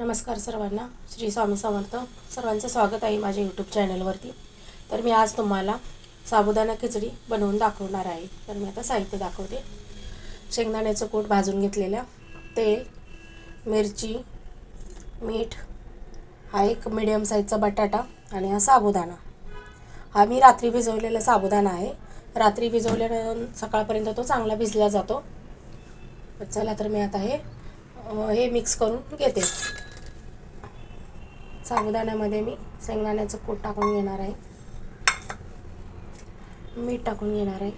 नमस्कार सर्वांना. श्री स्वामी समर्थ. सर्वांचं स्वागत आहे माझ्या यूट्यूब चॅनलवरती तर मी आज तुम्हाला साबुदाणा खिचडी बनवून दाखवणार आहे. तर मी आता साहित्य दाखवते. शेंगदाण्याचं कूट भाजून घेतलेलं तेल मिरची मीठ हा एक मिडियम साईजचा बटाटा आणि हा साबुदाणा. हा मी रात्री भिजवलेला साबुदाणा आहे. रात्री भिजवल्यानं सकाळपर्यंत तो चांगला भिजला जातो. चला तर मी आता हे हे मिक्स करून घेते. साबुदाण्यामध्ये मी शेंगदाण्याचं कूट टाकून घेणार आहे. मीठ टाकून घेणार आहे.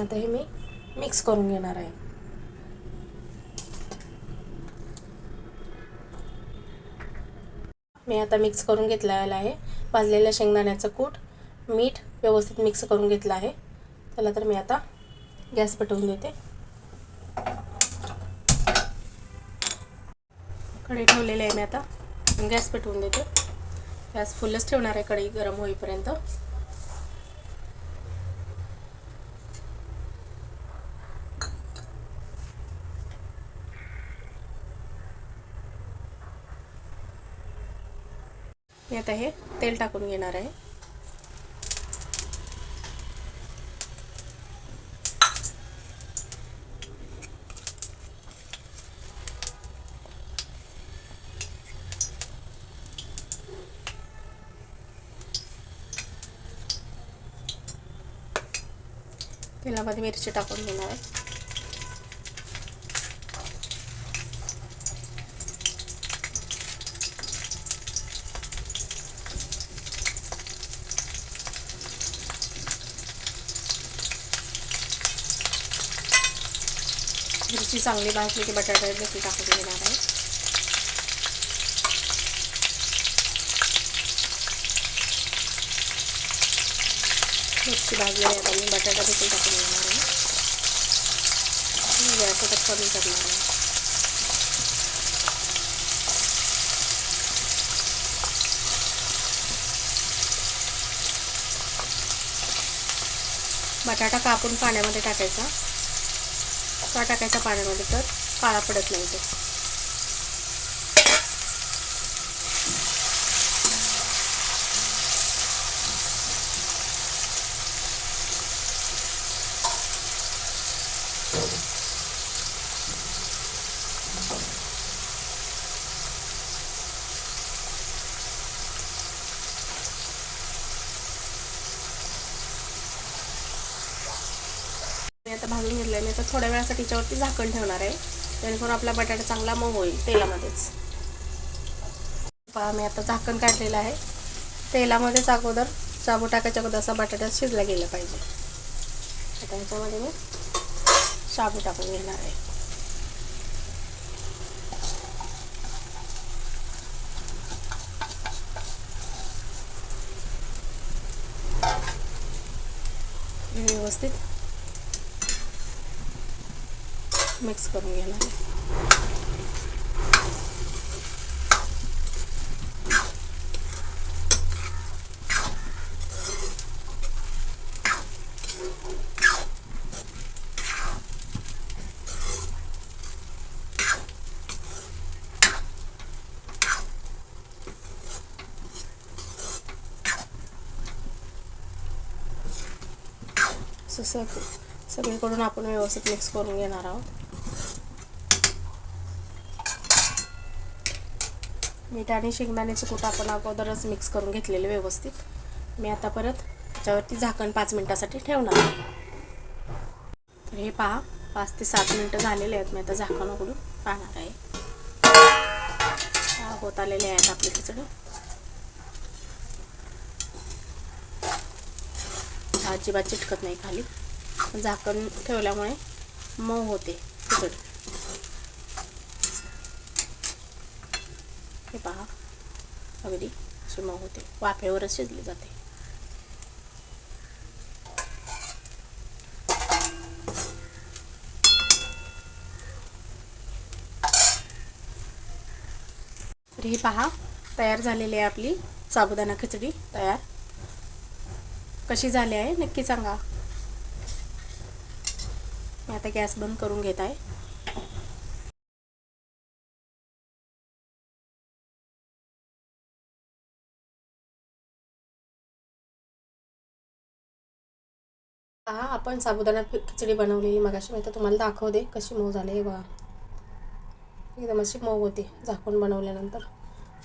आता हे मी मिक्स करून घेणार आहे. मी आता मिक्स करून घेतलेलं आहे. भाजलेल्या शेंगदाण्याचं कूट मीठ व्यवस्थित मिक्स करून घेतलं आहे. चला तर मी आता गॅस पेटवून देते. कढई ठेवलेली आहे मी आता. गॅस पेटवून देते. गॅस फुलच ठेवणार आहे कढई गरम होईपर्यंत. मी आता हे तेल टाकून घेणार आहे. तेलामध्ये मिरची टाकून घेणार आहे. मिरची चांगली भाजली की बटाटा देखील टाकून घेणार आहे. मिरची भाजलेली आहे. आता मी बटाटा देखील टाकून घेणार आहे. गॅस आता कमी करणार आहे. बटाटा कापून पाण्यामध्ये टाकायचा. का टाकायचा पाण्यामध्ये तर काळा पडत नाही तो. आता भाजून घेतलं आहे मी आता थोड्या वेळासाठी त्याच्यावरती झाकण ठेवणार आहे. जेणेकरून आपला बटाटा चांगला मऊ होईल तेलामध्येच. पहा मी आता झाकण काढलेलं आहे. तेलामध्येच अगोदर साबू टाकायच्या अगोदर असा बटाटा शिजला गेला पाहिजे. आता ह्याच्यामध्ये मी शाबू टाकून घेणार आहे. व्यवस्थित मिक्स करून घेणार आहे. सगळीकडून आपण व्यवस्थित मिक्स करून घेणार आहोत. मीठ आणि शेंगदाण्याचं कूट आपण अगोदरच मिक्स करून घेतलेले व्यवस्थित. मी आता परत त्याच्यावरती झाकण पाच मिनटासाठी ठेवणार आहे. तर हे पहा पाच ते सात मिनटं झालेले आहेत. मी आता झाकण उघडून पाहणार आहे. होत आलेले आहेत आपले खिचडं. अजिबात चिटकत नाही खाली. झाकण ठेवल्यामुळे मऊ होते खिचडी. हे पहा. अगदी अशी होते. वाफेवरच शिजली जाते. तर ही पहा तयार झालेली आहे आपली साबुदाणा खिचडी तयार. कशी झाली आहे नक्की सांगा. मी आता गॅस बंद करून घेत आहे. हा आपण साबुदाणा खिचडी बनवलेली मगाशी मी तर तुम्हाला दाखवते कशी मऊ झाली हे बघा. एकदम अशी मऊ होती झाकून बनवल्यानंतर.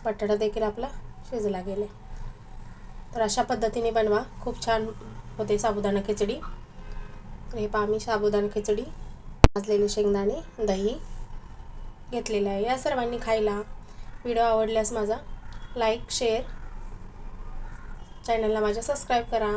बटाटा देखील आपला शिजला गेले तर अशा पद्धतीने बनवा. खूप छान होते साबुदाणा खिचडी. तर हे पहा मी साबुदाणा खिचडी भाजलेले शेंगदाणे दही घेतलेलं आहे. या सर्वांनी खायला व्हिडिओ आवडल्यास माझा लाईक शेअर चॅनलला माझ्या सबस्क्राईब करा.